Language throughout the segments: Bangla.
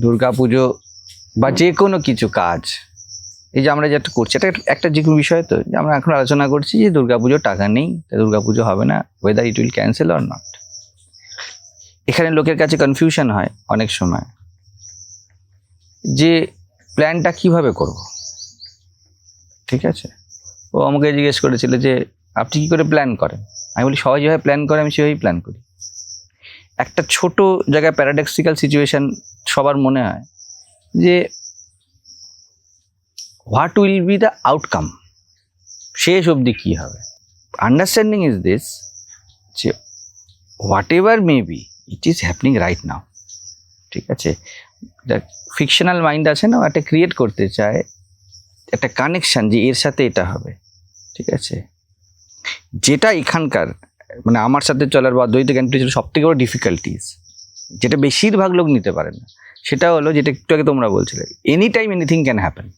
দুর্গাপুজো বা যে কোনো কিছু কাজ, এই যে আমরা যেটা করছি, এটা একটা- যে কোনো বিষয় তো, যে আমরা এখন আলোচনা করছি যে দুর্গাপুজোর টাকা নেই, তা দুর্গাপুজো হবে না whether it will cancel or not এখানে লোকের কাছে কনফিউশন হয় অনেক সময়, যে প্ল্যানটা কীভাবে করব? ঠিক আছে? ও আমাকে জিজ্ঞেস করেছিল যে, আপনি কি করে প্ল্যান করেন? আমি বলি সবাই যেভাবে প্ল্যান করে, আমি সেভাবেই প্ল্যান করি। একটা ছোট জায়গায় প্যারাডক্সিক্যাল সিচুয়েশন সবার মনে হয় যে what will be the outcome শেষ অবধি কী হবে? আন্ডারস্ট্যান্ডিং ইজ দিস যে whatever may be it is happening right now ঠিক আছে? ফিকশনাল মাইন্ড আছে না, একটা ক্রিয়েট করতে চায়, একটা কানেকশান যে এর সাথে এটা হবে। ঠিক আছে? যেটা এখানকার মানে আমার সাথে চলার বা দ্বৈত জ্ঞানটি ছিল সব থেকে বড় ডিফিকাল্টিস যেটা বেশিরভাগ লোক নিতে পারে না। সেটা হলো যেটা একটু আগে তোমরা বলছিলে any time anything can happen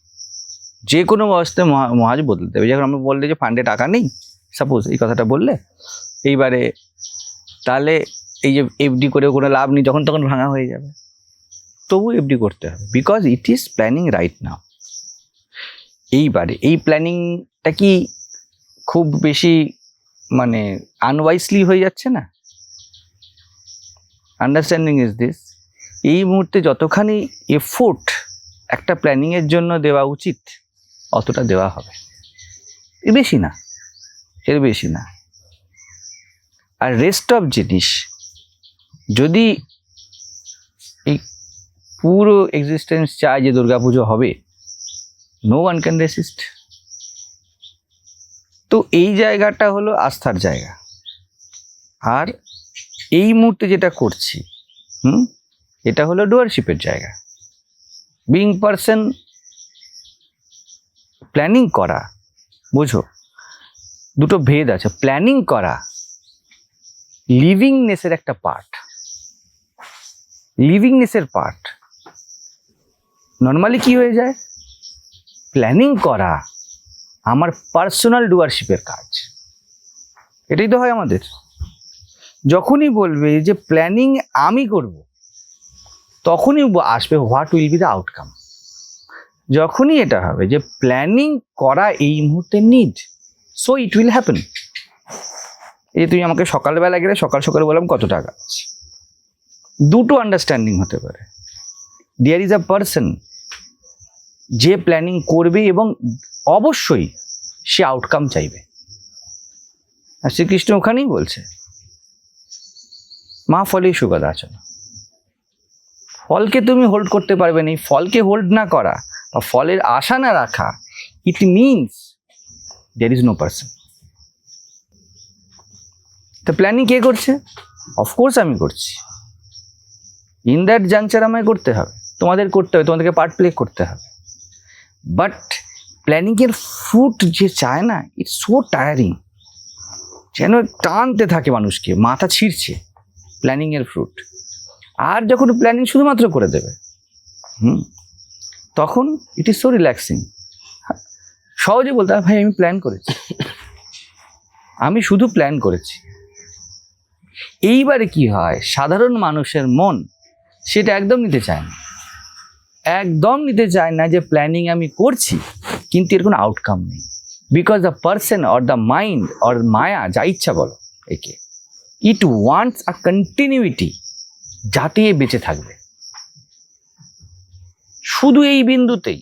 যে কোনো অবস্থায় মহা- মহাজ বদলতে দেবে। যখন আমরা বললে যে ফান্ডে টাকা নেই সাপোজ এই কথাটা বললে, এইবারে তাহলে এই যে এফডি করে কোনো লাভ নেই, যখন তখন ভাঙা হয়ে যাবে। তবু এফডি করতে হবে because it is planning right now এইবারে, এই প্ল্যানিংটা কি খুব বেশি মানে আনওয়াইসলি হয়ে যাচ্ছে না? আন্ডারস্ট্যান্ডিং ইজ দিস এই মুহূর্তে যতখানি এফোর্ট একটা প্ল্যানিংয়ের জন্য দেওয়া উচিত, অতটা দেওয়া হবে। এর বেশি না, এর বেশি না। আর রেস্ট অফ জিনিস, যদি এই পুরো এক্সিস্টেন্স চায় যে দুর্গাপুজো হবে নো ওয়ান ক্যান রেসিস্ট তো এই জায়গাটা হলো আস্থার জায়গা। আর এই মুহূর্তে যেটা করছি, হুম, এটা হলো ডুয়ারশিপের জায়গা। বিং পারসন প্ল্যানিং করা, বুঝো? দুটো ভেদ আছে। প্ল্যানিং করা, লিভিংনেসের একটা পার্ট। লিভিংনেসের পার্ট। নর্মালি কি হয়ে যায়? প্ল্যানিং করা। আমার পার্সোনাল ডুয়ারশিপের কাজ। এটাই তো হয় আমাদের। যখনই বলবে যে প্ল্যানিং আমি করব, তখনই আসবে what will be the outcome যখনই এটা হবে যে প্ল্যানিং করা এই মুহূর্তে need so it will happen এই তুমি আমাকে সকালবেলা গেলে সকাল সকাল বললাম কত টাকা আছে। দুটো আন্ডারস্ট্যান্ডিং হতে পারে। দেয়ার ইজ আ পার্সন যে প্ল্যানিং করবে এবং অবশ্যই সে আউটকাম চাইবে। আর শ্রীকৃষ্ণ ওখানেই বলছে, মা ফলেই সুগত আচরণ। ফলকে তুমি হোল্ড করতে পারবে না ফলকে হোল্ড না করা বা ফলের আশা না রাখা it means there is no person তো প্ল্যানিং কে করছে? অফকোর্স আমি করছি। ইন দ্যাট জাংচার আমায় করতে হবে। তোমাদের করতে হবে, তোমাদেরকে পার্ট প্লে করতে হবে। বাট প্ল্যানিংয়ের ফ্রুট যে চায় না ইটস সো টায়ারিং যেন টানতে থাকে মানুষকে মাথা ছিঁড়ছে প্ল্যানিংয়ের ফ্রুট আর যখন প্ল্যানিং শুধুমাত্র করে দেবে হুম তখন ইট ইজ সো রিল্যাক্সিং সহজে বলতে ভাই আমি প্ল্যান করেছি। আমি শুধু প্ল্যান করেছি। এইবারে কি হয় সাধারণ মানুষের মন সেটা একদম নিতে চায় না। একদম নিতে চায় না যে প্ল্যানিং আমি করছি। কিন্তু এর কোনো আউটকাম নেই। Because the person or the mind or মায়া, যা ইচ্ছা বলো, একে। ইট ওয়ান্টস আ কন্টিনিউইটি যাতে এ বেঁচে থাকবে। শুধু এই বিন্দুতেই,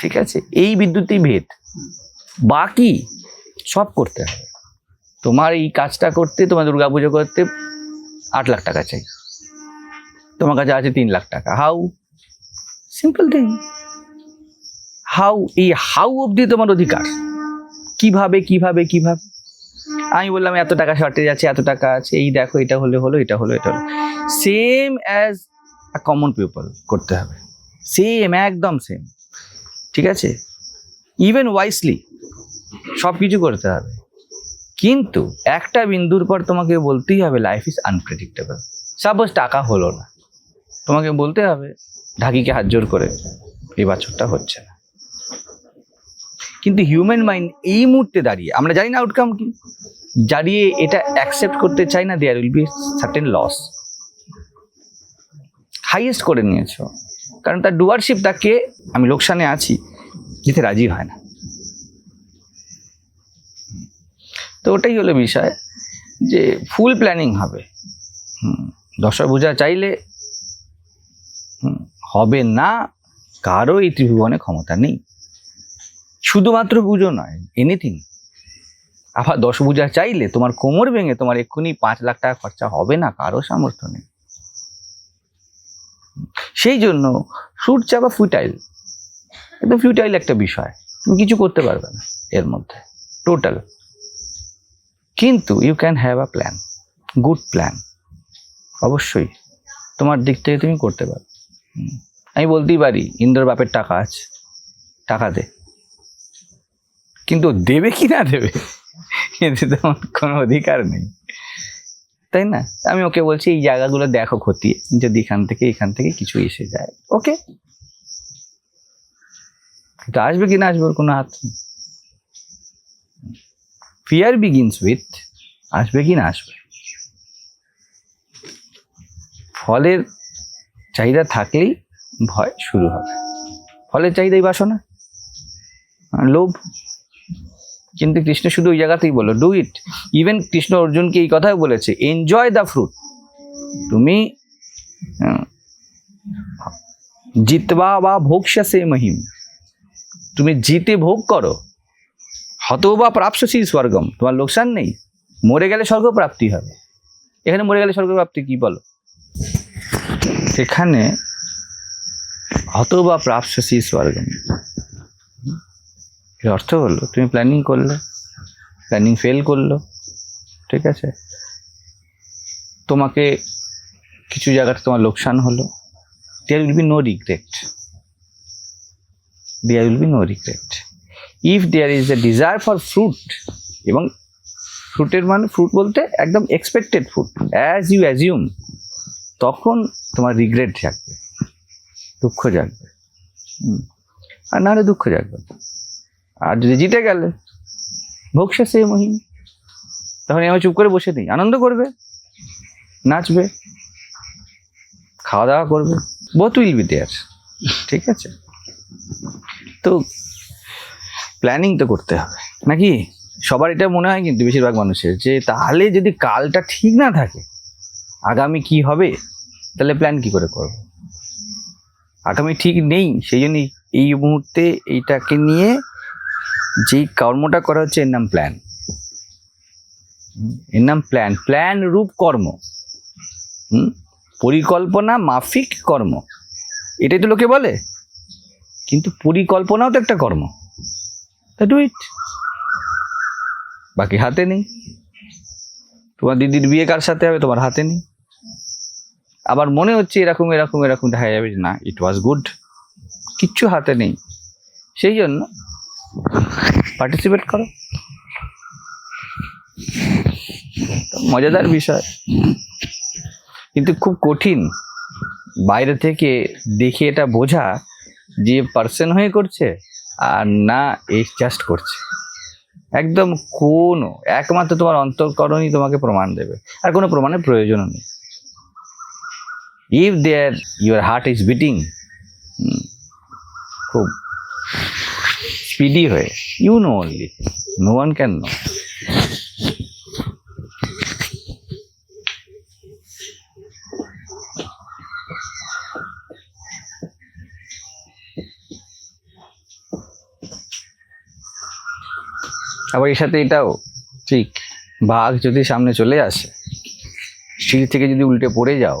ঠিক আছে? এই বিদ্যুতেই ভেদ। বাকি সব করতে হবে। তোমার এই কাজটা করতে, তোমার দুর্গাপুজো করতে আট লাখ টাকা চাই। তোমার কাছে আছে তিন লাখ টাকা। হাউ সিম্পল থিং হাউ এই হাউ অবধি তোমার অধিকার? কীভাবে কীভাবে কীভাবে? আমি বললাম, এত টাকা শর্টেজ আছে, এত টাকা আছে, এই দেখো, এটা হলে হলো, এটা হলো এটা হলো। Same as a common people করতে হবে। সেম একদম সেম ঠিক আছে? ইভেন ওয়াইসলি সব কিছু করতে হবে। কিন্তু একটা বিন্দুর পর তোমাকে বলতেই হবে লাইফ ইজ আনপ্রেডিক্টেবল সাপোজ টাকা হলো না। তোমাকে বলতে হবে, ঢাকিকে হাত জোর করে, এই বছরটা হচ্ছে না। কিন্তু হিউম্যান মাইন্ড এই মুহূর্তে দাঁড়িয়ে, আমরা জানি না আউটকাম কি, দাঁড়িয়ে এটা অ্যাকসেপ্ট করতে চাই না there will be certain loss highest করে নিয়েছ, কারণ তার ডুয়ারশিপ তাকে, আমি লোকসানে আছি দিতে রাজি হয় না। তো ওটাই হলো বিষয়, যে ফুল প্ল্যানিং হবে। দশা বোঝা চাইলে হবে না, কারও এই ত্রিভুবনে ক্ষমতা নেই। শুধুমাত্র পুজো নয় এনিথিং আবার দশ পূজা চাইলে তোমার কোমর ভেঙে তোমার এক্ষুনি পাঁচ লাখ টাকা খরচা হবে না, কারও সামর্থ্য নেই। সেই জন্য ফ্রুট চাপা ফুটাইল একদম ফিউটাইল একটা বিষয়, তুমি কিছু করতে পারবে না এর মধ্যে টোটাল কিন্তু you can have a plan good plan অবশ্যই, তোমার দিক থেকে তুমি করতে পারো। আমি বলতেই পারি ইন্দ্র বাপের টাকা আছে, টাকা দে। কিন্তু দেবে কি না দেবে? এতে তো আমার কোনো অধিকার নেই। তাই না? আমি ওকে বলছি, এই জায়গাগুলো দেখো ক্ষতি। যদি এখান থেকে এখান থেকে কিছু এসে যায়। ওকে। কিন্তু আসবে কি না আসবে ওর কোনো হাত নেই। ফিয়ার বিগিনস উইথ আসবে কি না আসবে। ফলের চাহিদা থাকলেই ভয় শুরু হবে। ফলের চাহিদাই বাসনা। লোভ কিন্তু কৃষ্ণ শুধু ওই জায়গাতেই বলল ডু ইট ইভেন কৃষ্ণ অর্জুনকে এই কথাই বলেছে এনজয় দ্য ফ্রুট তুমি জিতবা বা ভোগসা সে মহিম। তুমি জিতে ভোগ করো। হত বা প্রাপসী স্বর্গম। তোমার লোকসান নেই। মরে গেলে স্বর্গ প্রাপ্তি হবে। এখানে মরে গেলে স্বর্গ প্রাপ্তি কি বলো? সেখানে হত বা প্রাপসী স্বর্গম। এর অর্থ হলো, তুমি প্ল্যানিং করলে প্ল্যানিং ফেল করল, ঠিক আছে? তোমাকে কিছু জায়গাতে তোমার লোকসান হলো। There will be no regret there will be no regret if there is a desire for fruit এবং ফ্রুটের মানে ফ্রুট বলতে একদম expected fruit as you assume তখন তোমার রিগ্রেট জাগবে, দুঃখ জাগবে। আর নাহলে দুঃখ জাগবে। আর যদি জিতে গেলে ভোক্সা সে মহিম। তখন আমি চুপ করে বসে নেই, আনন্দ করবে, নাচবে খাওয়া দাওয়া করবে বোথ উইল বি দেয়ার ঠিক আছে? তো প্ল্যানিং তো করতে হবে। নাকি? সবার এটা মনে হয় কিন্তু বেশিরভাগ মানুষের যে, তাহলে যদি কালটা ঠিক না থাকে, আগামী কি হবে? তাহলে প্ল্যান কি করে করব? আগামী ঠিক নেই, সেই জন্যই এই মুহূর্তে এইটাকে নিয়ে যেই কর্মটা করা হচ্ছে এর নাম প্ল্যান এর নাম প্ল্যান প্ল্যান রূপ কর্ম। হুম? পরিকল্পনা, মাফিক কর্ম। এটাই তো লোকে বলে। কিন্তু পরিকল্পনাও তো একটা কর্ম। ডু ইট বাকি হাতে নেই। তোমার দিদির বিয়ে কার সাথে হবে? তোমার হাতে নেই। আবার মনে হচ্ছে এরকম এরকম এরকম দেখা যাবে না ইট ওয়াজ গুড কিচ্ছু হাতে নেই। সেই জন্য পার্টিসিপেট করো। মজাদার বিষয়। কিন্তু খুব কঠিন। বাইরে থেকে দেখে এটা বোঝা যে পার্সন হয়ে করছে আর না এই জাস্ট করছে। একদম কোনো, একমাত্র তোমার অন্তঃকরণই তোমাকে প্রমাণ দেবে। আর কোনো প্রমাণের প্রয়োজনও নেই। If there your heart is beating খুব স্পিডি হয়ে। You know only no one can know আবার এর সাথে এটাও, ঠিক, বাঘ যদি সামনে চলে আসে, সিঁড়ি থেকে যদি উল্টে পড়ে যাও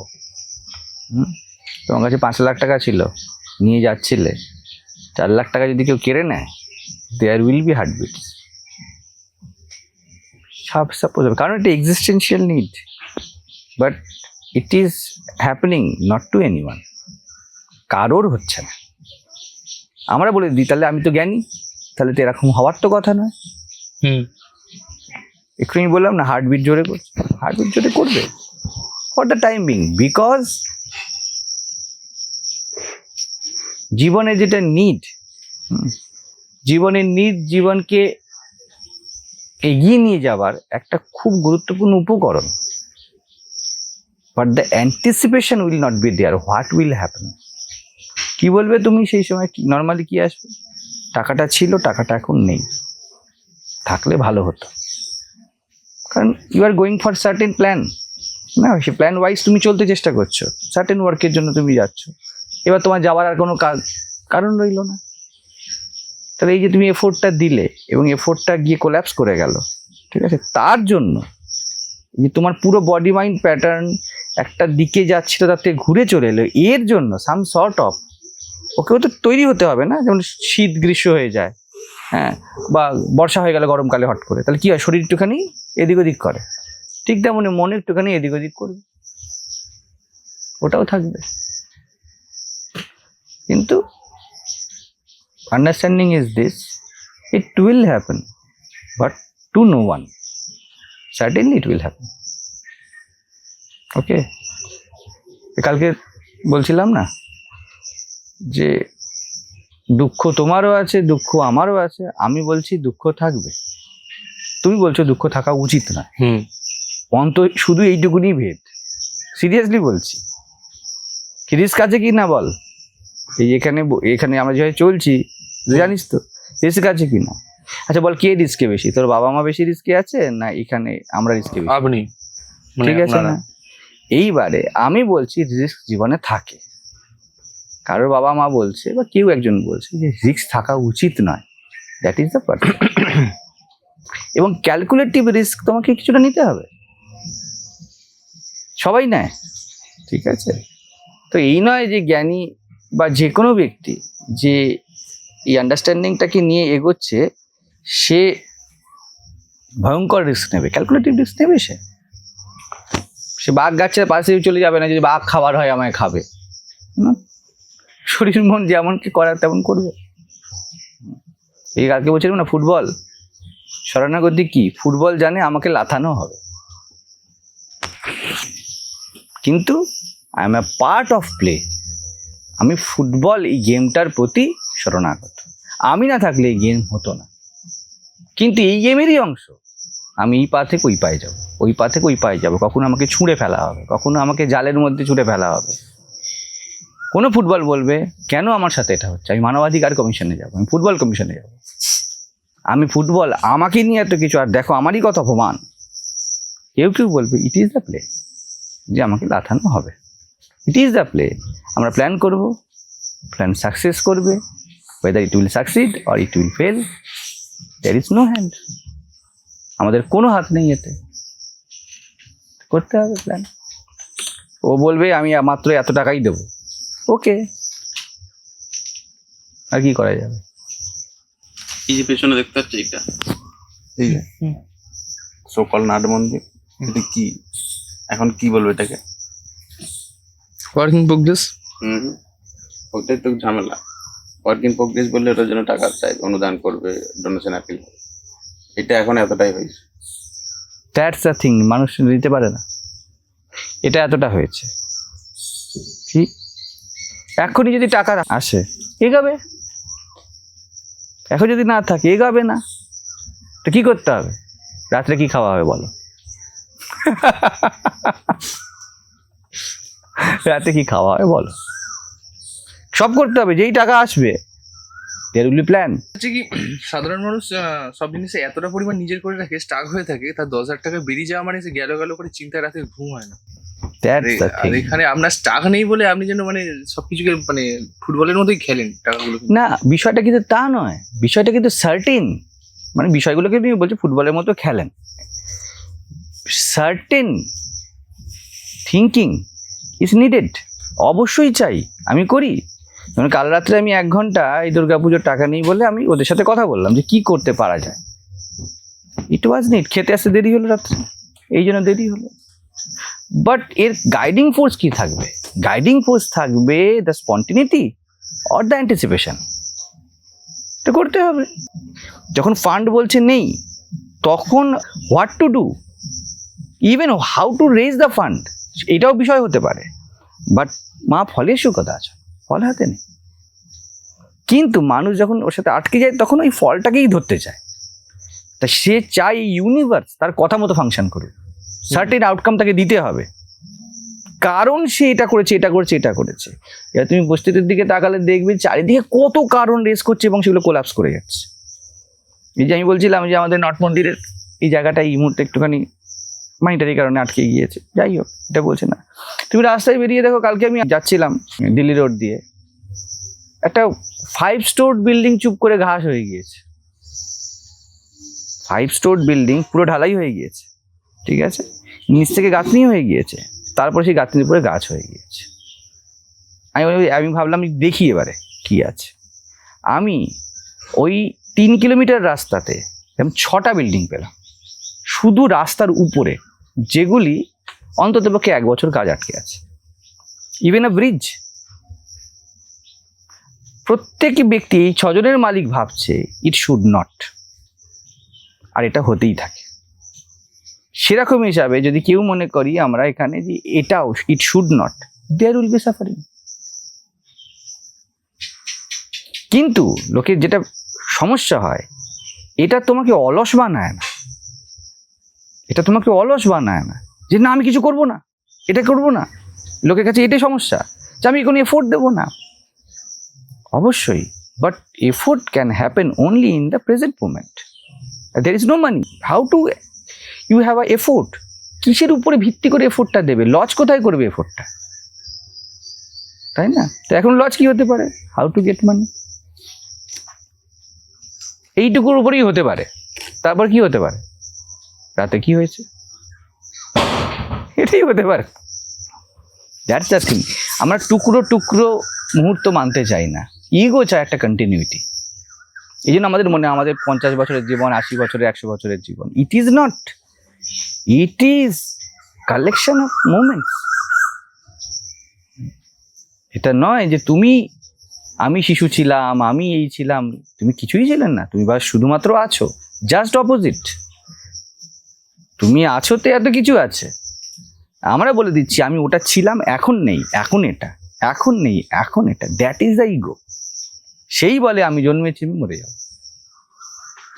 তোমার কাছে পাঁচ লাখ টাকা ছিল, নিয়ে যাচ্ছিলে, চার লাখ টাকা যদি কেউ কেড়ে নেয় দেয়ার উইল বি হার্টবিট সাপ সাপোজ কারণ এটা existential need but it is happening not to anyone কারোর হচ্ছে না। আমরা বলে দিই তাহলে আমি তো জ্ঞানী তাহলে তো এরকম হওয়ার তো কথা নয়। হুম। এক্ষুনি বললাম না হার্টবিট জোরে করছে হার্টবিট জোরে করবে। For the time being because জীবনে যেটা নিড জীবনের নিড জীবনকে এগিয়ে নিয়ে যাবার একটা খুব গুরুত্বপূর্ণ উপকরণ। But the anticipation will not be there what will happen কি বলবে তুমি সেই সময়? নর্মালি কি আসবে? টাকাটা ছিল, টাকাটা এখন নেই। থাকলে ভালো হতো। কারণ you are going for certain plan না, সে প্ল্যান ওয়াইজ তুমি চলতে চেষ্টা করছ। সার্টেন ওয়ার্কের জন্য তুমি যাচ্ছ। এবার তোমার যাওয়ার আর কোনো কাজ কারণ রইল না। তাহলে এই যে তুমি এফোর্টটা দিলে এবং এফোর্টটা গিয়ে কোল্যাপস করে গেল, ঠিক আছে? তার জন্য যে তোমার পুরো বডি মাইন্ড প্যাটার্ন একটা দিকে যাচ্ছিল তার থেকে ঘুরে চলে এলো, এর জন্য সাম শর্ট অফ ওকেও তো তৈরি হতে হবে না, যেমন শীত গ্রীষ্ম হয়ে যায় হ্যাঁ বা বর্ষা হয়ে গেলে গরমকালে হট করে, তাহলে কী হয়? শরীর একটুখানি এদিক ওদিক করে, ঠিক তেমনি মনে একটুখানি এদিক ওদিক করবে, ওটাও থাকবে। কিন্তু understanding is this it will happen but to no one certainly it will happen okay কালকে বলছিলাম না যে দুঃখ তোমারও আছে দুঃখ আমারও আছে আমি বলছি দুঃখ থাকবে। তুমি বলছো দুঃখ থাকা উচিত না। হুম। অন্ত শুধু এইটুকুনি ভেদ। সিরিয়াসলি বলছি। কি রিস্ক আছে কি না বল? এই এখানে এখানে আমরা যেভাবে চলছি জানিস তো রিস্ক আছে কি না আচ্ছা বল কে রিস্কে বেশি? তোর বাবা মা বেশি রিস্কে আছে না এখানে আমরা রিস্কে বেশি? আপনি মানে ঠিক আছে না? এইবারে আমি বলছি রিস্ক জীবনে থাকে। কারোর বাবা মা বলছে বা কেউ একজন বলছে যে রিস্ক থাকা উচিত নয়। দ্যাট ইজ দ্য পার্সন এবং ক্যালকুলেটিভ রিস্ক তোমাকে কিছুটা নিতে হবে। সবাই নেয় ঠিক আছে? তো এই নয় যে জ্ঞানী বা যে কোনো ব্যক্তি যে এই আন্ডারস্ট্যান্ডিংটাকে নিয়ে এগোচ্ছে, সে ভয়ঙ্কর রিস্ক নেবে ক্যালকুলেটিভ রিস্ক নেবে সে। সে বাঘ গাছের পাশে চলে যাবে না, যদি বাঘ খাবার হয় আমায় খাবে। না শরীর মন যেমন কি করার তেমন করবে। এই কালকে বলছিলাম না, ফুটবল। শরণাগতি কি? ফুটবল জানে আমাকে লাথানো হবে। কিন্তু I am a part of play আমি ফুটবল এই গেমটার প্রতি শরণাগত। আমি না থাকলে এই গেম হতো না। কিন্তু এই গেমেরই অংশ। আমি এই পা থেকে ওই পায়ে যাব। ওই পা থেকে ওই পায়ে যাব। কখনো আমাকে ছুঁড়ে ফেলা হবে। কখনো আমাকে জালের মধ্যে ছুঁড়ে ফেলা হবে। কোনো ফুটবল বলবে, কেন আমার সাথে এটা হচ্ছে? আমি মানবাধিকার কমিশনে যাব। আমি ফুটবল কমিশনে যাব। আমি ফুটবল আমাকে নিয়ে এত কিছু, আর দেখো আমারই কত অপমান। কেউ কেউ বলবে ইট ইজ দ্য প্লে যে আমাকে লাথানো হবে। ইট ইজ দ্য প্লে আমরা প্ল্যান করব প্ল্যান সাকসেস করবে। Whether it will succeed or it will fail there is no hand আমাদের কোনো হাত নেই এতে। করতে হবে প্ল্যান ও বলবে আমি মাত্র এত টাকাই দেবো। ওকে আর কি করা যাবে? এই যে পেছনে দেখতে পাচ্ছি এটা এই যে। হুম। নাট মন্দির। এটা কি? এখন কি বলব এটাকে? Working progress hmm. ওটাই তো ঝামেলা। ওয়ার্কিং প্রোগ্রেস বললে ওটার জন্য টাকা চাই অনুদান করবে ডোনেশন আপিল এটা এখন এতটাই হয়েছে। দ্যাটস দ্য থিং মানুষ দিতে পারে না। এটা এতটা হয়েছে। কি? এখনই যদি টাকা আসে, এগাবে। এখন যদি না থাকে, এগাবে না। তো কি করতে হবে? রাত্রে কি খাওয়া হবে বলো? রাতে কি খাওয়া হবে বলো? সব করতে হবে যেই টাকা আসবে। দের উইল প্ল্যান হচ্ছে কি সাধারণ মানুষ সব জিনিসে এতটা পরিমাণ নিজের করে রাখে স্টাক হয়ে থাকে তার দশ হাজার টাকা বেরিয়ে যাওয়া মানে সে গেল গেল করে চিন্তায় রাতে ঘুম হয় না। আর এখানে আপনার স্টাক নেই বলে আপনি যেন মানে সবকিছুকে মানে ফুটবলের মতোই খেলেন টাকাগুলো না বিষয়টা কিন্তু তা নয়। বিষয়টা কিন্তু সার্টেন মানে বিষয়গুলোকে তুমি বলছো ফুটবলের মতো খেলেন। সার্টেন থিঙ্কিং ইজ নিডেড অবশ্যই চাই। আমি করি। যেমন কাল রাত্রে আমি এক ঘণ্টা এই দুর্গাপুজোর টাকা নেই বলে আমি ওদের সাথে কথা বললাম যে কি করতে পারা যায়। ইট ওয়াজ নিট খেতে আসতে দেরি হলো রাত্রে। এই জন্য দেরি হলো। বাট এর গাইডিং ফোর্স কি থাকবে? গাইডিং ফোর্স থাকবে the spontaneity or the anticipation তো করতে হবে। যখন ফান্ড বলছে নেই, তখন what to do even how to raise the fund এটাও বিষয় হতে পারে। বাট মা ফলের সুকতা আছে। ফল হাতে নেই। কিন্তু মানুষ যখন ওর সাথে আটকে যায়, তখন ওই ফলটাকেই ধরতে চায়। তা সে চায় ইউনিভার্স তার কথা মতো ফাংশন করুক। সার্টেন আউটকাম তাকে দিতে হবে। কারণ সে এটা করেছে এটা করেছে এটা করেছে। এবার তুমি বস্তিদের দিকে তাকালে দেখবে চারিদিকে কত কারণ রেস করছে এবং সেগুলো কোলাপস করে যাচ্ছে। এই যে আমি বলছিলাম যে আমাদের নট মন্দিরের এই জায়গাটা এই মুহূর্তে একটুখানি মানিটারি কারণে আটকে গিয়েছে। যাই হোক, এটা বলছে না। তুমি রাস্তায় বেরিয়ে দেখো, কালকে আমি যাচ্ছিলাম দিল্লি রোড দিয়ে। একটা ফাইভ স্টোর বিল্ডিং চুপ করে ঘাস হয়ে গিয়েছে। ফাইভ স্টোর বিল্ডিং পুরো ঢালাই হয়ে গিয়েছে, ঠিক আছে? নিচ থেকে গাঁথনি হয়ে গিয়েছে, তারপর সেই গাঁথনির উপরে গাছ হয়ে গিয়েছে। আমি আমি ভাবলাম দেখি এবারে কি আছে। আমি ওই তিন কিলোমিটার রাস্তাতে এরকম ছটা বিল্ডিং পেলাম। শুধু রাস্তার উপরে, যেগুলি অন্ততপক্ষে এক বছর কাজ আটকে আছে। ইভেন আ ব্রিজ প্রত্যেকই ব্যক্তি ছজনের মালিক ভাবছে ইট শুড নট আর এটা হতেই থাকে। সেরকম হিসাবে যদি কেউ মনে করি আমরা এখানে যে এটাও it should not there will be suffering কিন্তু লোকের যেটা সমস্যা হয়, এটা তোমাকে অলস বানায় না। এটা তোমাকে অলস বানায় না। যে না, আমি কিছু করব না, এটা করব না। লোকের কাছে এটাই সমস্যা যে আমি কোনো এফোর্ট দেবো না। অবশ্যই but effort can happen only in the present moment there is no money how to you have a effort কিসের উপরে ভিত্তি করে এফোর্টটা দেবে? লজ কোথায় করবে এফোর্টটা তাই না? তো এখন লজ কি হতে পারে? হাউ টু গেট মানি এইটুকুর উপরেই হতে পারে। তারপর কি হতে পারে? রাতে কি হয়েছে? এটাই হতে পারে। দ্যাটস দ্য থিং আমরা টুকরো টুকরো মুহূর্ত মানতে চাই না। ইগো চায় একটা কন্টিনিউটি এই জন্য আমাদের মনে, আমাদের পঞ্চাশ বছরের জীবন, আশি বছরের, একশো বছরের জীবন। It is not it is collection of moments এটা নয় যে তুমি, আমি শিশু ছিলাম, আমি এই ছিলাম। তুমি কিছুই ছিলেন না। তুমি বা শুধুমাত্র আছো। জাস্ট অপোজিট তুমি আছো তো এত কিছু আছে। আমরা বলে দিচ্ছি, আমি ওটা ছিলাম, এখন নেই, এখন এটা, এখন নেই, এখন এটা দ্যাট ইজ দ্য ইগো সেই বলে আমি জন্মেছি, আমি মরে যাব।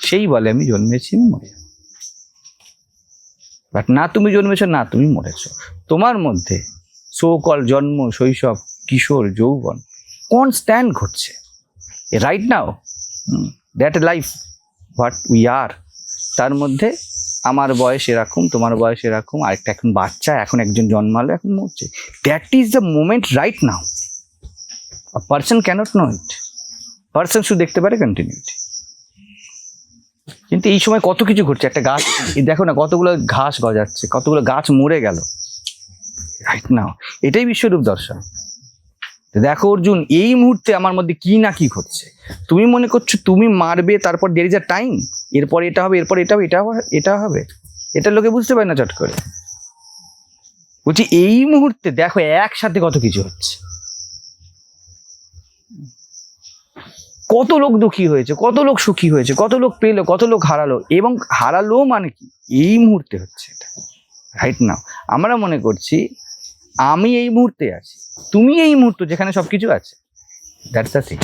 সেই বলে আমি জন্মেছি, আমি মরে যাব। বাট না তুমি জন্মেছ, না তুমি মরেছ। তোমার মধ্যে সোকল জন্ম, শৈশব, কিশোর, যৌবন কনস্ট্যান্ট ঘটছে। Right now that life what we are তার মধ্যে আমার বয়স এরকম, তোমার বয়স এরকম, আরেকটা এখন বাচ্চা, এখন একজন জন্মালো, এখন মরছে। That is the moment right now person cannot know it person শুধু দেখতে পারে কন্টিনিউটি কিন্তু এই সময় কত কিছু ঘটছে? একটা গাছ দেখো না কতগুলো ঘাস গজাচ্ছে, কতগুলো গাছ মরে গেল। রাইট নাও এটাই বিশ্বরূপ দর্শন। দেখো অর্জুন, এই মুহূর্তে আমার মধ্যে কি না কি ঘটছে? তুমি মনে করছ তুমি মারবে, তারপর দের ইজ আ টাইম এরপর এটা হবে, এরপর এটা হবে এটা হবে এটা হবে। এটা লোকে বুঝতে পারে না চট করে। বলছি, এই মুহূর্তে দেখো একসাথে কত কিছু হচ্ছে। কত লোক দুঃখী হয়েছে, কত লোক সুখী হয়েছে, কত লোক পেল, কত লোক হারালো, এবং হারালো মানে কি? এই মুহূর্তে হচ্ছে এটা। রাইট নাও আমরা মনে করছি, আমি এই মুহূর্তে আছি, তুমি এই মুহূর্ত যেখানে সব কিছু আছে দ্যাটস দ্য থিং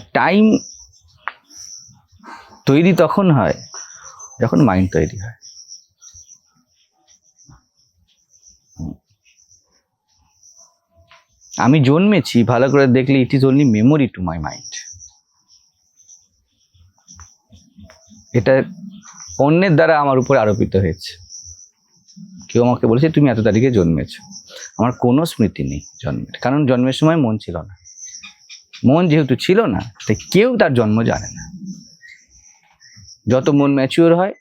টাইম তৈরি তখন হয়, যখন মাইন্ড তৈরি হয়। আমি জন্মেছি, ভালো করে দেখলে it is only memory to my mind এটা অন্যের দ্বারা আমার উপর আরোপিত হয়েছে। কেউ আমাকে বলেছে, তুমি এত তারিখে জন্মেছ। আমার কোনো স্মৃতি নেই জন্মের। কারণ জন্মের সময় মন ছিল না। মন যেহেতু ছিল না, তাই কেউ তার জন্ম জানে না। যত মন ম্যাচিওর হয়,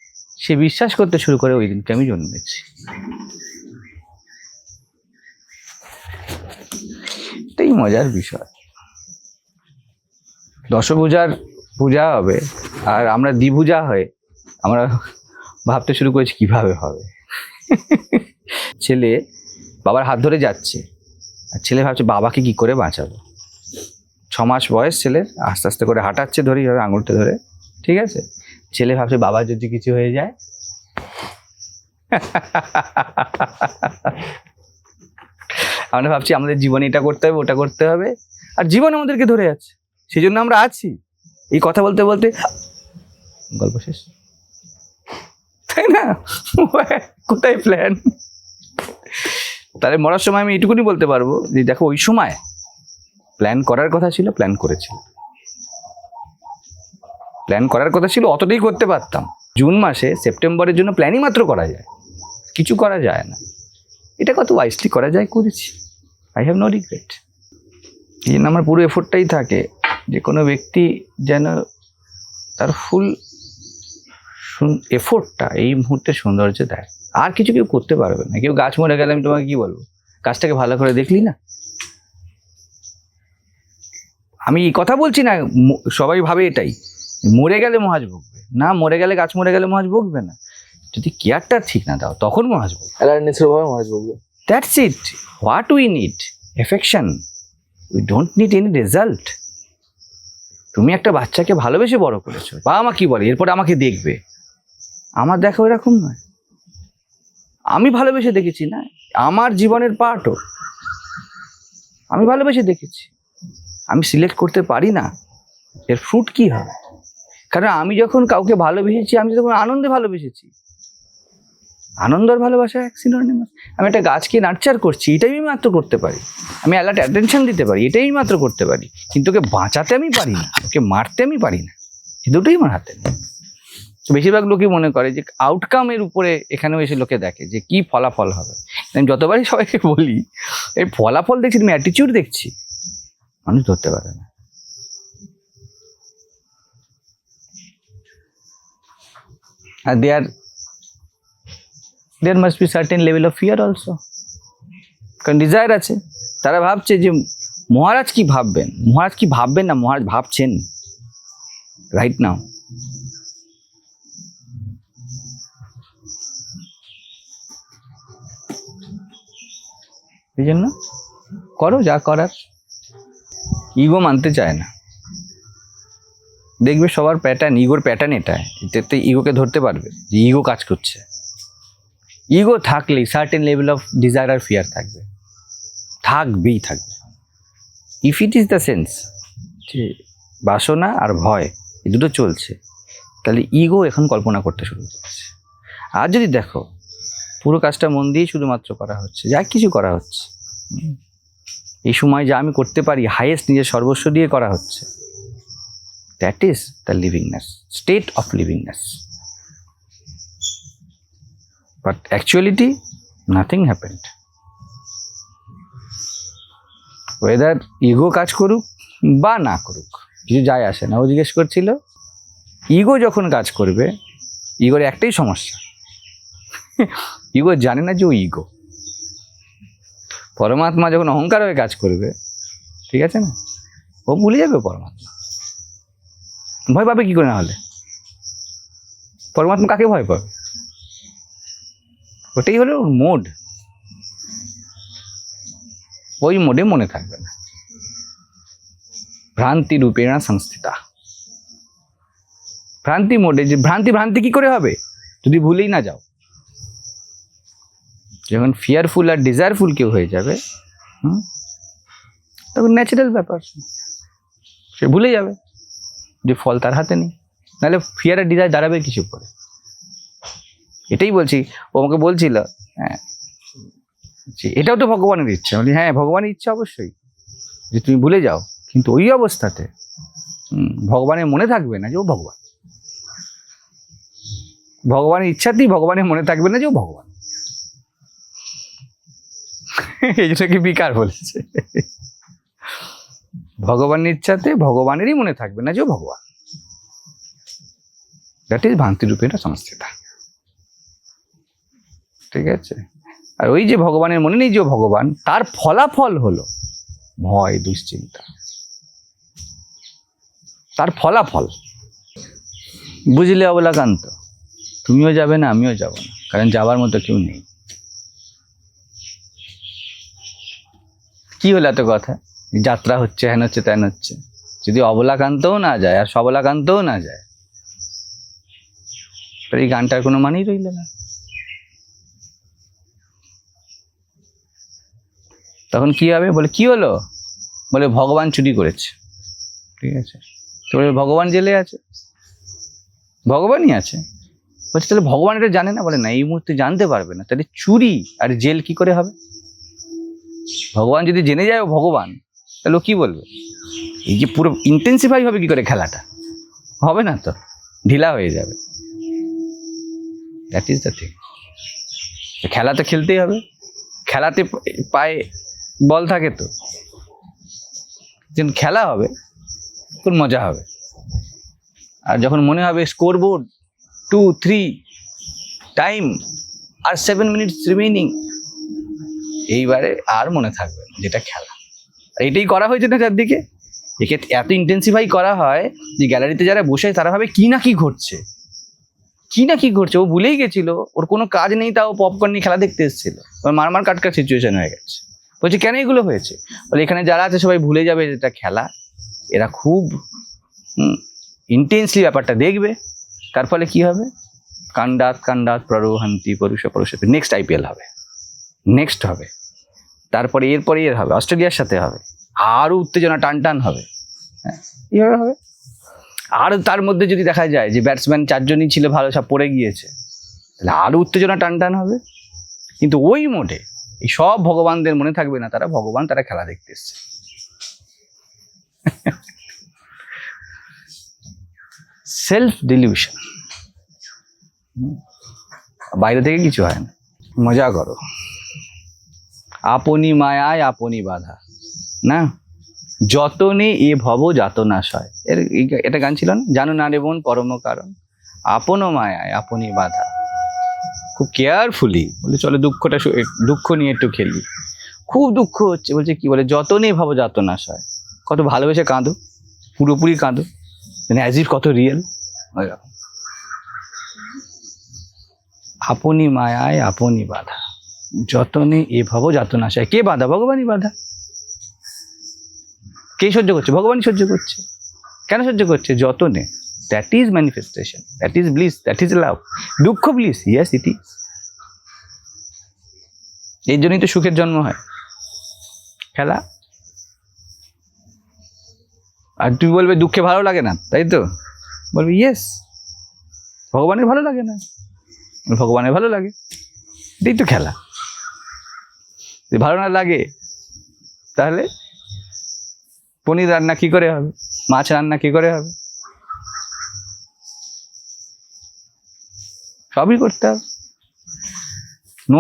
সে বিশ্বাস করতে শুরু করে ওই দিনকে আমি জন্মেছি। এটাই মজার বিষয়। দশভূজার পূজা হবে, আর আমরা দ্বিভূজা হয়ে আমরা ভাবতে শুরু করেছি কীভাবে হবে। ছেলে বাবার হাত ধরে যাচ্ছে, আর ছেলে ভাবছে বাবাকে কি করে বাঁচাবো? ছ মাস বয়স ছেলের আস্তে আস্তে করে হাঁটাচ্ছে ধরে এইভাবে আঙুলটা ধরে, ঠিক আছে? ছেলে ভাবছে, বাবা যদি কিছু হয়ে যায়? আমরা ভাবছি, আমাদের জীবনে এটা করতে হবে, ওটা করতে হবে। আর জীবন আমাদেরকে ধরে যাচ্ছে সেই জন্য আমরা আছি। এই কথা বলতে বলতে গল্প শেষ। তাই না? কোথায় প্ল্যান তাহলে মরার সময় আমি এটুকুনি বলতে পারব যে, দেখো, ওই সময় প্ল্যান করার কথা ছিল প্ল্যান করেছিল। প্ল্যান করার কথা ছিল, অতটাই করতে পারতাম। জুন মাসে সেপ্টেম্বরের জন্য প্ল্যানই মাত্র করা যায়। কিছু করা যায় না। এটা কত ওয়াইসলি করা যায়, করেছি। আই হ্যাভ নো রিগ্রেট এই জন্য আমার পুরো এফোর্টটাই থাকে যে কোনো ব্যক্তি যেন তার ফুল এফোর্টটা এই মুহূর্তে সৌন্দর্য দেয়। আর কিছু কেউ করতে পারবে না। কেউ গাছ মরে গেলে আমি তোমাকে কী বলব? গাছটাকে ভালো করে দেখলি না? আমি এই কথা বলছি না সবাই ভাবে এটাই। মরে গেলে মহাজ ভুগবে। না মরে গেলে গাছ মরে গেলে মহাজ ভুগবে না। যদি কেয়ারটা ঠিক না দাও তখন মহাজ ভুগবে। অভাবে মহারাজ বলবে that's it what we need affection we don't need any result তুমি একটা বাচ্চাকে ভালোবেসে বড় করেছ। বাবা মা কি বলে? এরপর আমাকে দেখবে। আমার দেখা এরকম নয়। আমি ভালোবেসে দেখেছি না আমার জীবনের পার্টও আমি ভালোবেসে দেখেছি। আমি সিলেক্ট করতে পারি না, এর ফ্রুট কি হবে? কারণ আমি যখন কাউকে ভালোবেসেছি, আমি তখন আনন্দে ভালোবেসেছি, আনন্দ আর ভালোবাসা এক সিনোনিমাস আমি একটা গাছকে নার্চার করছি, এটাই আমি মাত্র করতে পারি। আমি অ্যালার্ট অ্যাটেনশন দিতে পারি, এটাই মাত্র করতে পারি। কিন্তু ওকে বাঁচাতে আমি পারি না, ওকে মারতে আমি পারি না। এ দুটোই আমার হাতে নেই। বেশিরভাগ লোকই মনে করে যে আউটকামের উপরে এখানেও এসে লোকে দেখে যে কি ফলাফল হবে। আমি যতবারই সবাইকে বলি, এই ফলাফল দেখছি তুমি অ্যাটিটিউড দেখছি মানুষ ধরতে পারে না। আর there there must be certain level of fear also কারণ ডিজায়ার আছে। তারা ভাবছে যে মহারাজ কি ভাববেন? মহারাজ কি ভাববেন না? মহারাজ ভাবছেন। রাইট নাও এই জন্য করো যা করার। ইগো মানতে চায় না। দেখবে সবার প্যাটার্ন ইগোর প্যাটার্ন এটা এটাতে ইগোকে ধরতে পারবে যে ইগো কাজ করছে। ইগো থাকলেই সার্টেন লেভেল অফ ডিজায়ার আর ফিয়ার থাকবে। থাকবেই থাকবে। If it is the sense যে বাসনা আর ভয়, এই দুটো চলছে, তাহলে ইগো এখন কল্পনা করতে শুরু করেছে। আর যদি দেখো, পুরো কাজটা মন দিয়ে শুধুমাত্র করা হচ্ছে, যা কিছু করা হচ্ছে। এই সময় যা আমি করতে পারি হাইয়েস্ট নিজের সর্বস্ব দিয়ে করা হচ্ছে। That is the livingness state of livingness but actuality nothing happened whether ego কাজ করুক বা না করুক, কিছু যায় আসে না। ও জিজ্ঞেস করছিল ইগো যখন কাজ করবে ইগোর একটাই সমস্যা। ইগো জানে না যে ও ইগো পরমাত্মা যখন অহংকার হয়ে কাজ করবে, ঠিক আছে না? ও ভুলে যাবে পরমাত্মা। ভয় পাবে কী করে না হলে? পরমাত্মা কাকে ভয় পাবে? ওটাই হলো ওর মোড ওই মোডে মনে থাকবে না। ভ্রান্তি রূপেণা সংস্থিতা। ভ্রান্তি মোডে যে ভ্রান্তি ভ্রান্তি কি করে হবে? যদি ভুলেই না যাও। যখন ফিয়ারফুল আর ডিজায়ারফুল কেউ হয়ে যাবে তখন ন্যাচারাল ব্যাপার। সে ভুলে যাবে, যে ফল তার হাতে নেই। নাহলে ফিয়ার আর ডিজায়ার দাঁড়াবে কিছু করে এটাই বলছি, ও আমাকে বলছিল হ্যাঁ এটাও তো ভগবানের ইচ্ছা। বলি হ্যাঁ ভগবানের ইচ্ছা অবশ্যই, যে তুমি ভুলে যাও। কিন্তু ওই অবস্থাতে ভগবানের মনে থাকবে না যে ও ভগবান। ভগবানের ইচ্ছাতেই ভগবানের মনে থাকবে না যে ও ভগবান। এই জন্য কি বিকার বলেছে? ভগবানের ইচ্ছাতে ভগবানেরই মনে থাকবে না যে ভগবান। দ্যাট ইজ ভান্তি রূপেণা সংস্থিতা। ঠিক আছে? আর ওই যে ভগবানের মনে নেই যে ভগবান, তার ফলাফল হলো ভয়, দুশ্চিন্তা। তার ফলাফল। বুঝলে অবলাকান্ত? তুমিও যাবে না, আমিও যাব না। কারণ যাবার মতো কেউ নেই। কি হলো এত কথা? যাত্রা হচ্ছে, হেন হচ্ছে, তেন হচ্ছে। যদি অবলাকান্তও না যায় আর সবলাকান্তও না যায় এই গানটার কোনো মানেই রইল না। তখন কি হবে? বলে, কি হলো? বলে, ভগবান চুরি করেছে। ঠিক আছে? তো বলে, ভগবান জেলে আছে? ভগবানই আছে। বলছে, তাহলে ভগবান এটা জানে না? বলে, না, এই মুহূর্তে জানতে পারবে না। তাহলে চুরি আর জেল কি করে হবে? ভগবান যদি জেনে যায় ও ভগবান, তাহলে ও কি বলবে? এই যে পুরো ইন্টেন্সিফাই হবে কি করে খেলাটা? হবে না তো, ঢিলা হয়ে যাবে। দ্যাট ইজ দ্য থিং খেলা তো খেলতেই হবে। খেলাতে পায়ে বল থাকে তো। যখন খেলা হবে, তখন মজা হবে। আর যখন মনে হবে scoreboard two three time আর সেভেন মিনিটস রিমেইনিং এইবারে আর মনে থাকবে না, যেটা খেলা। আর এটাই করা হয়েছে না চারদিকে? একে এত ইন্টেন্সিফাই করা হয় যে গ্যালারিতে যারা বসে তারা ভাবে কি না কি ঘটছে। কি না কি ঘটছে? ও ভুলেই গেছিল। ওর কোনো কাজ নেই, তাও পপকর্ন নিয়ে খেলা দেখতে এসেছিল। ওর মারমার কাটকার সিচুয়েশন হয়ে গেছে। বলছে, কেন এগুলো হয়েছে? বলে, এখানে যারা আছে সবাই ভুলে যাবে যেটা খেলা। এরা খুব ইন্টেন্সলি ব্যাপারটা দেখবে। তার ফলে কী হবে? কান্ডাত কান্ডাত প্ররোহান্তি পরুষ পরুষতে নেক্সট আইপিএল হবে। নেক্সট হবে। তারপরে এরপরে এর হবে, অস্ট্রেলিয়ার সাথে হবে। আরও উত্তেজনা টান টান হবে। হ্যাঁ এইভাবে হবে। আর তার মধ্যে যদি দেখা যায় যে ব্যাটসম্যান চারজনই ছিল ভালো, সব পড়ে গিয়েছে, তাহলে আরও উত্তেজনা টান টান হবে। কিন্তু ওই মোডে, এই সব ভগবানদের মনে থাকবে না, তারা ভগবান, তারা খেলা দেখতে এসছে। সেলফ ডিলিউশন বাইরে থেকে কিছু হয় না। মজা করো। আপনি মায়ায়, আপনি বাধা। না? যতনে এ ভব যাতনাশয়। এর এটা গান ছিল না? জানো না রে বোন, পরম কারণ। আপন মায়ায়, আপনি বাধা। খুব কেয়ারফুলি বলে চলো দুঃখটা দুঃখ নিয়ে একটু খেলি। খুব দুঃখ হচ্ছে, বলছে কি বলে, যতনে ভাব যাতনাশয়। কত ভালোবেসে কাঁদো, পুরোপুরি কাঁদো। মানে অ্যাজ ইফ কত রিয়েল আপনি মায়ায়, আপনি বাধা। যতনে এ ভব যাতনাশয় কে বাধা? ভগবানই বাধা। কে সহ্য করছে? ভগবানই সহ্য করছে। কেন সহ্য করছে? যতনে। That is manifestation that is bliss that is love দুঃখ ব্লিস ইয়েস ইট ইজ এর জন্যই তো সুখের জন্ম হয়। খেলা। আর তুই বলবে দুঃখে ভালো লাগে না, তাই তো? বলবি ইয়েস ভগবানের ভালো লাগে না। ভগবানের ভালো লাগে। এটাই তো খেলা। ভালো না লাগে, তাহলে পনির রান্না কি করে হবে? মাছ রান্না কি করে হবে? সবই করতে হবে। No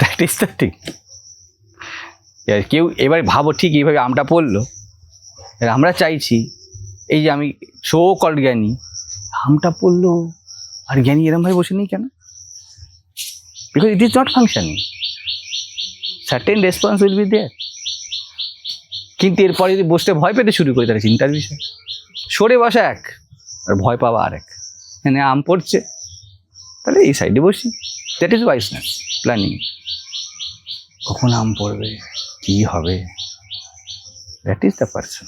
that is the thing কেউ, এবার ভাবো ঠিক এইভাবে আমটা পড়ল। আমরা চাইছি, এই যে আমি শো কল জ্ঞানী, আমটা পড়ল আর জ্ঞানী এরমভাবে বসে নেই কেন? Because it is not functioning certain response will be there কিন্তু এরপরে যদি বসতে ভয় পেতে শুরু করি, তাহলে চিন্তার বিষয়। সরে বসা এক, আর ভয় পাওয়া আর এক। এখানে আম পড়ছে। তাহলে এই সাইডে বসি। দ্যাট ইজ ওয়াইসনেস প্ল্যানিং কখন আম পড়বে? কী হবে? That is the person